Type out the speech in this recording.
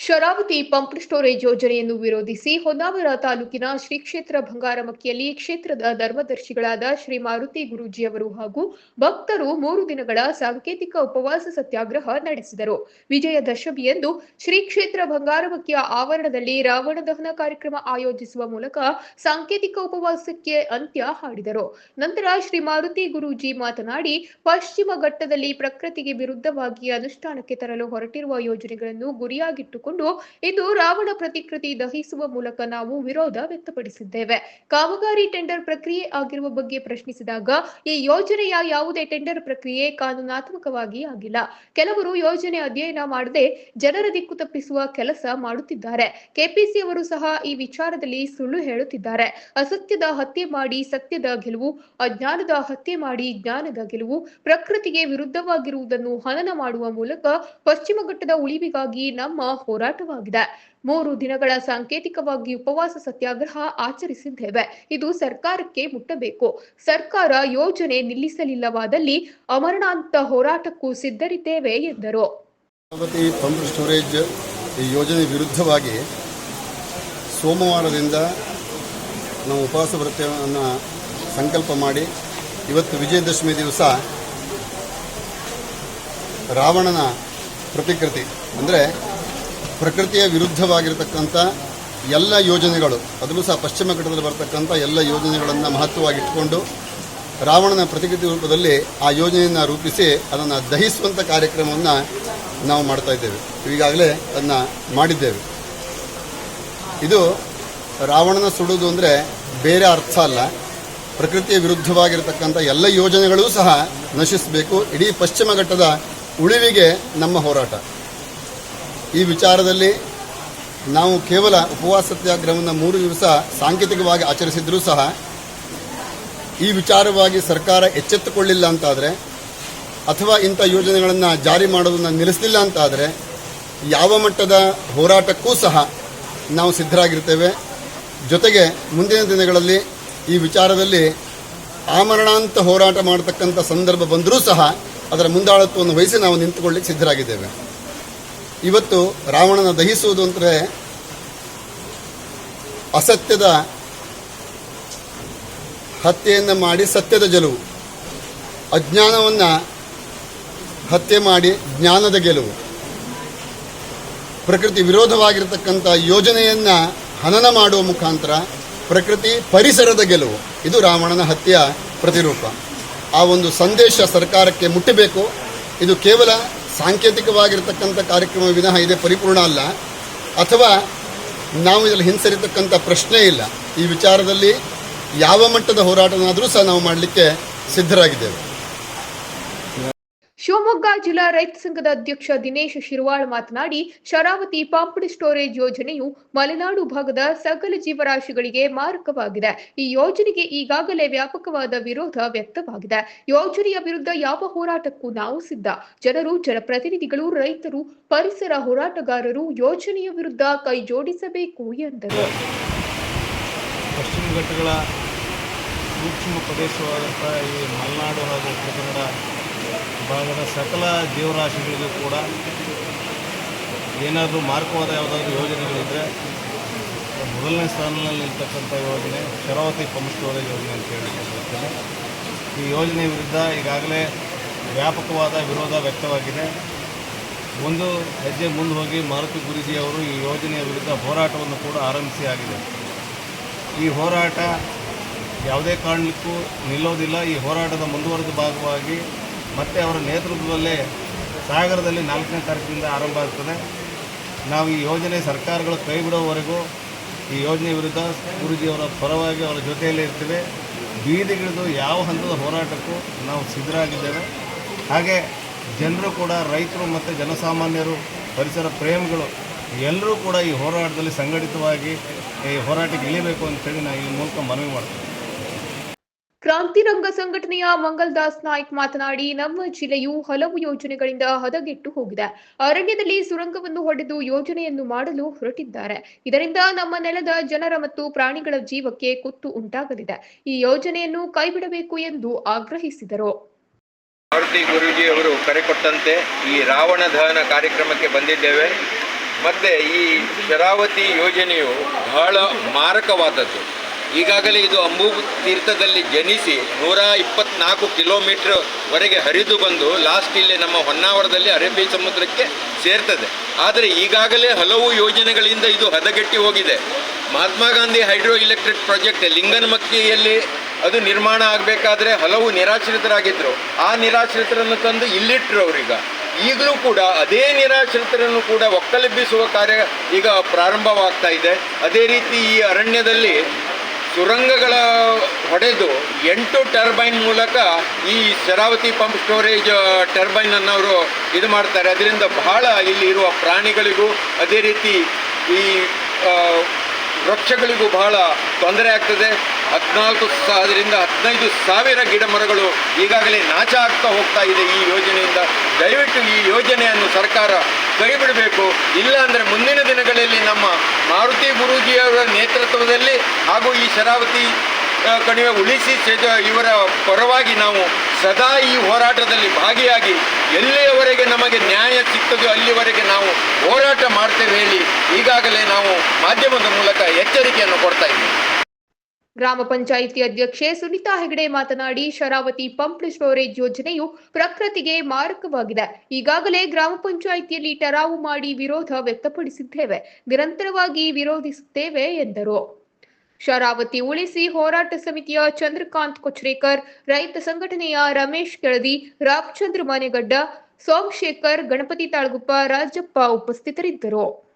Sharavati pump storage ಯೋಜನೆಯನ್ನು ವಿರೋಧಿಸಿ ಹೊನ್ನಾವರ ತಾಲೂಕಿನ ಶ್ರೀ ಕ್ಷೇತ್ರ ಬಂಗಾರಮಕ್ಕಿಯಲ್ಲಿ ಕ್ಷೇತ್ರದ ಧರ್ಮದರ್ಶಿಗಳಾದ ಶ್ರೀ ಮಾರುತಿ ಗುರೂಜಿಯವರು ಹಾಗೂ ಭಕ್ತರು ಮೂರು ದಿನಗಳ ಸಾಂಕೇತಿಕ ಉಪವಾಸ ಸತ್ಯಾಗ್ರಹ ನಡೆಸಿದರು. ವಿಜಯದಶಮಿಯಂದು ಶ್ರೀ ಕ್ಷೇತ್ರ ಬಂಗಾರಮಕ್ಕಿಯ ಆವರಣದಲ್ಲಿ ರಾವಣ ದಹನ ಕಾರ್ಯಕ್ರಮ ಆಯೋಜಿಸುವ ಮೂಲಕ ಸಾಂಕೇತಿಕ ಉಪವಾಸಕ್ಕೆ ಅಂತ್ಯ ಹಾಡಿದರು. ನಂತರ ಶ್ರೀ ಮಾರುತಿ ಗುರೂಜಿ ಮಾತನಾಡಿ, ಪಶ್ಚಿಮ ಘಟ್ಟದಲ್ಲಿ ಪ್ರಕೃತಿಗೆ ವಿರುದ್ಧವಾಗಿ ಅನುಷ್ಠಾನಕ್ಕೆ ತರಲು ಹೊರಟಿರುವ ಯೋಜನೆಗಳನ್ನು ಗುರಿಯಾಗಿಟ್ಟುಕೊಂಡು ಇಂದು ರಾವಣ ಪ್ರತಿಕೃತಿ ದಹಿಸುವ ಮೂಲಕ ನಾವು ವಿರೋಧ ವ್ಯಕ್ತಪಡಿಸಿದ್ದೇವೆ. ಕಾಮಗಾರಿ ಟೆಂಡರ್ ಪ್ರಕ್ರಿಯೆ ಆಗಿರುವ ಬಗ್ಗೆ ಪ್ರಶ್ನಿಸಿದಾಗ ಈ ಯೋಜನೆಯ ಯಾವುದೇ ಟೆಂಡರ್ ಪ್ರಕ್ರಿಯೆ ಕಾನೂನಾತ್ಮಕವಾಗಿ ಆಗಿಲ್ಲ. ಕೆಲವರು ಯೋಜನೆ ಅಧ್ಯಯನ ಮಾಡದೆ ಜನರ ದಿಕ್ಕು ತಪ್ಪಿಸುವ ಕೆಲಸ ಮಾಡುತ್ತಿದ್ದಾರೆ. ಕೆಪಿಸಿ ಅವರು ಸಹ ಈ ವಿಚಾರದಲ್ಲಿ ಸುಳ್ಳು ಹೇಳುತ್ತಿದ್ದಾರೆ. ಅಸತ್ಯದ ಹತ್ಯೆ ಮಾಡಿ ಸತ್ಯದ ಗೆಲುವು, ಅಜ್ಞಾನದ ಹತ್ಯೆ ಮಾಡಿ ಜ್ಞಾನದ ಗೆಲುವು, ಪ್ರಕೃತಿಗೆ ವಿರುದ್ಧವಾಗಿರುವುದನ್ನು ಹನನ ಮಾಡುವ ಮೂಲಕ ಪಶ್ಚಿಮ ಘಟ್ಟದ ಉಳಿವಿಗಾಗಿ ನಮ್ಮ ಹೋರಾಟವಾಗಿದೆ. ಮೂರು ದಿನಗಳ ಸಾಂಕೇತಿಕವಾಗಿ ಉಪವಾಸ ಸತ್ಯಾಗ್ರಹ ಆಚರಿಸಿದ್ದೇವೆ. ಇದು ಸರ್ಕಾರಕ್ಕೆ ಮುಟ್ಟಬೇಕು. ಸರ್ಕಾರ ಯೋಜನೆ ನಿಲ್ಲಿಸಲಿಲ್ಲವಾದಲ್ಲಿ ಅಮರಣಾಂತ ಹೋರಾಟಕ್ಕೂ ಸಿದ್ಧರಿದ್ದೇವೆ ಎಂದರು. ಸ್ಟೋರೇಜ್ ಈ ಯೋಜನೆ ವಿರುದ್ಧವಾಗಿ ಸೋಮವಾರದಿಂದ ನಾವು ಉಪವಾಸ ವ್ರತವನ್ನು ಸಂಕಲ್ಪ ಮಾಡಿ ಇವತ್ತು ವಿಜಯದಶಮಿ ದಿವಸ ರಾವಣನ ಪ್ರತಿಕೃತಿ, ಅಂದರೆ ಪ್ರಕೃತಿಯ ವಿರುದ್ಧವಾಗಿರತಕ್ಕಂಥ ಎಲ್ಲ ಯೋಜನೆಗಳು ಅದರಲ್ಲೂ ಸಹ ಪಶ್ಚಿಮ ಘಟ್ಟದಲ್ಲಿ ಬರತಕ್ಕಂಥ ಎಲ್ಲ ಯೋಜನೆಗಳನ್ನು ಮಹತ್ವವಾಗಿಟ್ಟುಕೊಂಡು ರಾವಣನ ಪ್ರತಿಕೃತಿ ರೂಪದಲ್ಲಿ ಆ ಯೋಜನೆಯನ್ನು ರೂಪಿಸಿ ಅದನ್ನು ದಹಿಸುವಂಥ ಕಾರ್ಯಕ್ರಮವನ್ನು ನಾವು ಮಾಡ್ತಾ ಇದ್ದೇವೆ. ಈಗಾಗಲೇ ಅದನ್ನು ಮಾಡಿದ್ದೇವೆ. ಇದು ರಾವಣನ ಸುಡುವುದು ಅಂದರೆ ಬೇರೆ ಅರ್ಥ ಅಲ್ಲ. ಪ್ರಕೃತಿಯ ವಿರುದ್ಧವಾಗಿರತಕ್ಕಂಥ ಎಲ್ಲ ಯೋಜನೆಗಳೂ ಸಹ ನಶಿಸಬೇಕು. ಇಡೀ ಪಶ್ಚಿಮ ಘಟ್ಟದ ಉಳಿವಿಗೆ ನಮ್ಮ ಹೋರಾಟ. ಈ ವಿಚಾರದಲ್ಲಿ ನಾವು ಕೇವಲ ಉಪವಾಸ ಸತ್ಯಾಗ್ರಹವನ್ನು ಮೂರು ದಿವಸ ಸಾಂಕೇತಿಕವಾಗಿ ಆಚರಿಸಿದ್ರೂ ಸಹ ಈ ವಿಚಾರವಾಗಿ ಸರ್ಕಾರ ಎಚ್ಚೆತ್ತುಕೊಳ್ಳಿಲ್ಲ ಅಂತಾದರೆ, ಅಥವಾ ಇಂಥ ಯೋಜನೆಗಳನ್ನು ಜಾರಿ ಮಾಡೋದನ್ನು ನಿಲ್ಲಿಸಲಿಲ್ಲ ಅಂತಾದರೆ, ಯಾವ ಮಟ್ಟದ ಹೋರಾಟಕ್ಕೂ ಸಹ ನಾವು ಸಿದ್ಧರಾಗಿರ್ತೇವೆ. ಜೊತೆಗೆ ಮುಂದಿನ ದಿನಗಳಲ್ಲಿ ಈ ವಿಚಾರದಲ್ಲಿ ಆಮರಣಾಂತ ಹೋರಾಟ ಮಾಡತಕ್ಕಂಥ ಸಂದರ್ಭ ಬಂದರೂ ಸಹ ಅದರ ಮುಂದಾಳತ್ವವನ್ನು ವಹಿಸಿ ನಾವು ನಿಂತುಕೊಳ್ಳಿಕ್ಕೆ ಸಿದ್ಧರಾಗಿದ್ದೇವೆ. ಇವತ್ತು ರಾವಣನ ದಹಿಸುವುದು ಅಂದರೆ ಅಸತ್ಯದ ಹತ್ಯೆಯನ್ನು ಮಾಡಿ ಸತ್ಯದ ಗೆಲುವು. ಅಜ್ಞಾನವನ್ನು ಹತ್ಯೆ ಮಾಡಿ ಜ್ಞಾನದ ಗೆಲುವು. ಪ್ರಕೃತಿ ವಿರೋಧವಾಗಿರತಕ್ಕಂಥ ಯೋಜನೆಯನ್ನು ಹನನ ಮಾಡುವ ಮುಖಾಂತರ ಪ್ರಕೃತಿ ಪರಿಸರದ ಗೆಲುವು. ಇದು ರಾವಣನ ಹತ್ಯೆಯ ಪ್ರತಿರೂಪ. ಆ ಒಂದು ಸಂದೇಶ ಸರ್ಕಾರಕ್ಕೆ ಮುಟ್ಟಬೇಕು. ಇದು ಕೇವಲ ಸಾಂಕೇತಿಕವಾಗಿರ್ತಕ್ಕಂಥ ಕಾರ್ಯಕ್ರಮ ವಿನಃ ಇದೇ ಪರಿಪೂರ್ಣ ಅಲ್ಲ. ಅಥವಾ ನಾವು ಇದರಲ್ಲಿ ಹಿಂಸರಿತಕ್ಕಂಥ ಪ್ರಶ್ನೆ ಇಲ್ಲ. ಈ ವಿಚಾರದಲ್ಲಿ ಯಾವ ಮಟ್ಟದ ಹೋರಾಟನಾದರೂ ಸಹ ನಾವು ಮಾಡಲಿಕ್ಕೆ ಸಿದ್ಧರಾಗಿದ್ದೇವೆ. ಶಿವಮೊಗ್ಗ ಜಿಲ್ಲಾ ರೈತ ಸಂಘದ ಅಧ್ಯಕ್ಷ ದಿನೇಶ್ ಶಿರ್ವಾಳ್ ಮಾತನಾಡಿ, ಶರಾವತಿ ಪಂಪ್ಡ್ ಸ್ಟೋರೇಜ್ ಯೋಜನೆಯು ಮಲೆನಾಡು ಭಾಗದ ಸಕಲ ಜೀವರಾಶಿಗಳಿಗೆ ಮಾರಕವಾಗಿದೆ. ಈ ಯೋಜನೆಗೆ ಈಗಾಗಲೇ ವ್ಯಾಪಕವಾದ ವಿರೋಧ ವ್ಯಕ್ತವಾಗಿದೆ. ಯೋಜನೆಯ ವಿರುದ್ಧ ಯಾವ ಹೋರಾಟಕ್ಕೂ ನಾವು ಸಿದ್ಧ. ಜನರು, ಜನಪ್ರತಿನಿಧಿಗಳು, ರೈತರು, ಪರಿಸರ ಹೋರಾಟಗಾರರು ಯೋಜನೆಯ ವಿರುದ್ಧ ಕೈ ಜೋಡಿಸಬೇಕು ಎಂದರು. ಪಶ್ಚಿಮ ಘಟ್ಟಗಳ ಸೂಕ್ಷ್ಮ ಪ್ರದೇಶವಾದಂಥ ಈ ಮಲೆನಾಡು ಹಾಗೂ ಉತ್ತರ ಕನ್ನಡ ಭಾಗದ ಸಕಲ ಜೀವರಾಶಿಗಳಿಗೂ ಕೂಡ ಏನಾದರೂ ಮಾರ್ಗವಾದ ಯಾವುದಾದ್ರೂ ಯೋಜನೆಗಳಿದ್ದರೆ ಮೊದಲನೇ ಸ್ಥಾನದಲ್ಲಿ ನಿಲ್ತಕ್ಕಂಥ ಯೋಜನೆ, ಶರಾವತಿ ಪಂಪ್ ಸ್ಟೋರೇಜ್ ಯೋಜನೆ ಅಂತ ಹೇಳಿ ಈ ಯೋಜನೆ ವಿರುದ್ಧ ಈಗಾಗಲೇ ವ್ಯಾಪಕವಾದ ವಿರೋಧ ವ್ಯಕ್ತವಾಗಿದೆ. ಒಂದು ಹೆಜ್ಜೆ ಮುಂದೆ ಹೋಗಿ ಮಾರುತಿ ಗುರೂಜಿ ಅವರು ಈ ಯೋಜನೆಯ ವಿರುದ್ಧ ಹೋರಾಟವನ್ನು ಕೂಡ ಆರಂಭಿಸಿ ಆಗಿದೆ. ಈ ಹೋರಾಟ ಯಾವುದೇ ಕಾರಣಕ್ಕೂ ನಿಲ್ಲೋದಿಲ್ಲ. ಈ ಹೋರಾಟದ ಮುಂದುವರೆದ ಭಾಗವಾಗಿ ಮತ್ತೆ ಅವರ ನೇತೃತ್ವದಲ್ಲೇ ಸಾಗರದಲ್ಲಿ ನಾಲ್ಕನೇ ತಾರೀಕಿನಿಂದ ಆರಂಭ ಆಗ್ತದೆ. ನಾವು ಈ ಯೋಜನೆ ಸರ್ಕಾರಗಳು ಕೈ ಬಿಡೋವರೆಗೂ ಈ ಯೋಜನೆ ವಿರುದ್ಧ ಗುರುಜಿಯವರ ಪರವಾಗಿ ಅವರ ಜೊತೆಯಲ್ಲೇ ಇರ್ತೇವೆ. ಬೀದಿಗಿಳಿದು ಯಾವ ಹಂತದ ಹೋರಾಟಕ್ಕೂ ನಾವು ಸಿದ್ಧರಾಗಿದ್ದೇವೆ. ಹಾಗೆ ಜನರು ಕೂಡ, ರೈತರು ಮತ್ತು ಜನಸಾಮಾನ್ಯರು, ಪರಿಸರ ಪ್ರೇಮಿಗಳು ಎಲ್ಲರೂ ಕೂಡ ಈ ಹೋರಾಟದಲ್ಲಿ ಸಂಘಟಿತವಾಗಿ ಈ ಹೋರಾಟಕ್ಕೆ ಇಳಿಬೇಕು ಅಂತೇಳಿ ನಾನು ಈ ಮೂಲಕ ಮನವಿ ಮಾಡ್ತೀನಿ ಕ್ರಾಂತಿರಂಗ ಸಂಘಟನೆಯ ಮಂಗಲ್ ದಾಸ್ ನಾಯ್ಕ್ ಮಾತನಾಡಿ, ನಮ್ಮ ಜಿಲ್ಲೆಯು ಹಲವು ಯೋಜನೆಗಳಿಂದ ಹದಗೆಟ್ಟು ಹೋಗಿದೆ. ಅರಣ್ಯದಲ್ಲಿ ಸುರಂಗವನ್ನು ಹೊಡೆದು ಯೋಜನೆಯನ್ನು ಮಾಡಲು ಹೊರಟಿದ್ದಾರೆ. ಇದರಿಂದ ನಮ್ಮ ನೆಲದ ಜನರ ಮತ್ತು ಪ್ರಾಣಿಗಳ ಜೀವಕ್ಕೆ ಕುತ್ತು ಉಂಟಾಗಲಿದೆ. ಈ ಯೋಜನೆಯನ್ನು ಕೈಬಿಡಬೇಕು ಎಂದು ಆಗ್ರಹಿಸಿದರು. ಮಾರುತಿ ಗುರೂಜಿ ಅವರು ಕರೆ ಕೊಟ್ಟಂತೆ ಈ ರಾವಣ ಕಾರ್ಯಕ್ರಮಕ್ಕೆ ಬಂದಿದ್ದೇವೆ. ಮತ್ತೆ ಈ ಶರಾವತಿ ಯೋಜನೆಯು ಬಹಳ ಮಾರಕವಾದದ್ದು. ಈಗಾಗಲೇ ಇದು ಅಂಬು ತೀರ್ಥದಲ್ಲಿ ಜನಿಸಿ ನೂರ ಇಪ್ಪತ್ನಾಲ್ಕು ಕಿಲೋಮೀಟರ್ ವರೆಗೆ ಹರಿದು ಬಂದು ಲಾಸ್ಟ್ ಇಲ್ಲಿ ನಮ್ಮ ಹೊನ್ನಾವರದಲ್ಲಿ ಅರೇಬಿಯ ಸಮುದ್ರಕ್ಕೆ ಸೇರ್ತದೆ. ಆದರೆ ಈಗಾಗಲೇ ಹಲವು ಯೋಜನೆಗಳಿಂದ ಇದು ಹದಗೆಟ್ಟಿ ಹೋಗಿದೆ. Mahatma Gandhi hydro electric project ಲಿಂಗನಮಕ್ಕಿಯಲ್ಲಿ ಅದು ನಿರ್ಮಾಣ ಆಗಬೇಕಾದ್ರೆ ಹಲವು ನಿರಾಶ್ರಿತರಾಗಿದ್ದರು ಆ ನಿರಾಶ್ರಿತರನ್ನು ತಂದು ಇಲ್ಲಿಟ್ಟರು ಅವರೀಗ. ಈಗಲೂ ಕೂಡ ಅದೇ ನಿರಾಶ್ರಿತರನ್ನು ಕೂಡ ಒಕ್ಕಲೆಬ್ಬಿಸುವ ಕಾರ್ಯ ಈಗ ಪ್ರಾರಂಭವಾಗ್ತಾ ಇದೆ. ಅದೇ ರೀತಿ ಈ ಅರಣ್ಯದಲ್ಲಿ ಸುರಂಗಗಳ ಹೊಡೆದು ಎಂಟು ಟರ್ಬೈನ್ ಮೂಲಕ ಈ ಶರಾವತಿ ಪಂಪ್ ಸ್ಟೋರೇಜ್ ಟರ್ಬೈನ್ ಅನ್ನು ಅವರು ಇದು ಮಾಡ್ತಾರೆ. ಅದರಿಂದ ಬಹಳ ಇಲ್ಲಿ ಇರುವ ಪ್ರಾಣಿಗಳಿಗೂ ಅದೇ ರೀತಿ ಈ ವೃಕ್ಷಗಳಿಗೂ ಬಹಳ ತೊಂದರೆ ಆಗ್ತದೆ. ಹದಿನಾಲ್ಕು ಸಾವಿರದಿಂದ ಹದಿನೈದು ಸಾವಿರ ಗಿಡ ಮರಗಳು ಈಗಾಗಲೇ ನಾಶ ಆಗ್ತಾ ಹೋಗ್ತಾ ಇದೆ ಈ ಯೋಜನೆಯಿಂದ. ದಯವಿಟ್ಟು ಈ ಯೋಜನೆಯನ್ನು ಸರ್ಕಾರ ಕೈ ಬಿಡಬೇಕು ಇಲ್ಲ ಅಂದರೆ ಮುಂದಿನ ದಿನಗಳಲ್ಲಿ ನಮ್ಮ ಮಾರುತಿ ಗುರೂಜಿಯವರ ನೇತೃತ್ವದಲ್ಲಿ ಹಾಗೂ ಈ ಶರಾವತಿ ಕಣಿವೆ ಉಳಿಸಿ ಇವರ ಪರವಾಗಿ ನಾವು ಸದಾ ಈ ಹೋರಾಟದಲ್ಲಿ ಭಾಗಿಯಾಗಿ ಎಲ್ಲಿಯವರೆಗೆ ನಮಗೆ ನ್ಯಾಯ ಸಿಗ್ತದೋ ಅಲ್ಲಿವರೆಗೆ ನಾವು ಹೋರಾಟ ಮಾಡ್ತೇವೆ ಹೇಳಿ ಈಗಾಗಲೇ ನಾವು ಮಾಧ್ಯಮದ ಮೂಲಕ ಎಚ್ಚರಿಕೆಯನ್ನು ಕೊಡ್ತಾ ಇದ್ದೀವಿ. ಗ್ರಾಮ ಪಂಚಾಯಿತಿ ಅಧ್ಯಕ್ಷೆ ಸುನಿತಾ ಹೆಗಡೆ ಮಾತನಾಡಿ, ಶರಾವತಿ ಪಂಪ್ ಸ್ಟೋರೇಜ್ ಯೋಜನೆಯು ಪ್ರಕೃತಿಗೆ ಮಾರಕವಾಗಿದೆ. ಈಗಾಗಲೇ ಗ್ರಾಮ ಪಂಚಾಯಿತಿಯಲ್ಲಿ ಟರಾವು ಮಾಡಿ ವಿರೋಧ ವ್ಯಕ್ತಪಡಿಸಿದ್ದೇವೆ. ನಿರಂತರವಾಗಿ ವಿರೋಧಿಸುತ್ತೇವೆ ಎಂದರು. ಶರಾವತಿ ಉಳಿಸಿ ಹೋರಾಟ ಸಮಿತಿಯ ಚಂದ್ರಕಾಂತ್ ಕೊಚ್ರೇಕರ್, ರೈತ ಸಂಘಟನೆಯ ರಮೇಶ್ ಕೆಳದಿ, ರಾಮಚಂದ್ರ ಮನೆಗಡ್ಡ, ಸೋಮಶೇಖರ್, ಗಣಪತಿ ತಾಳ್ಗುಪ್ಪ, ರಾಜಪ್ಪ ಉಪಸ್ಥಿತರಿದ್ದರು.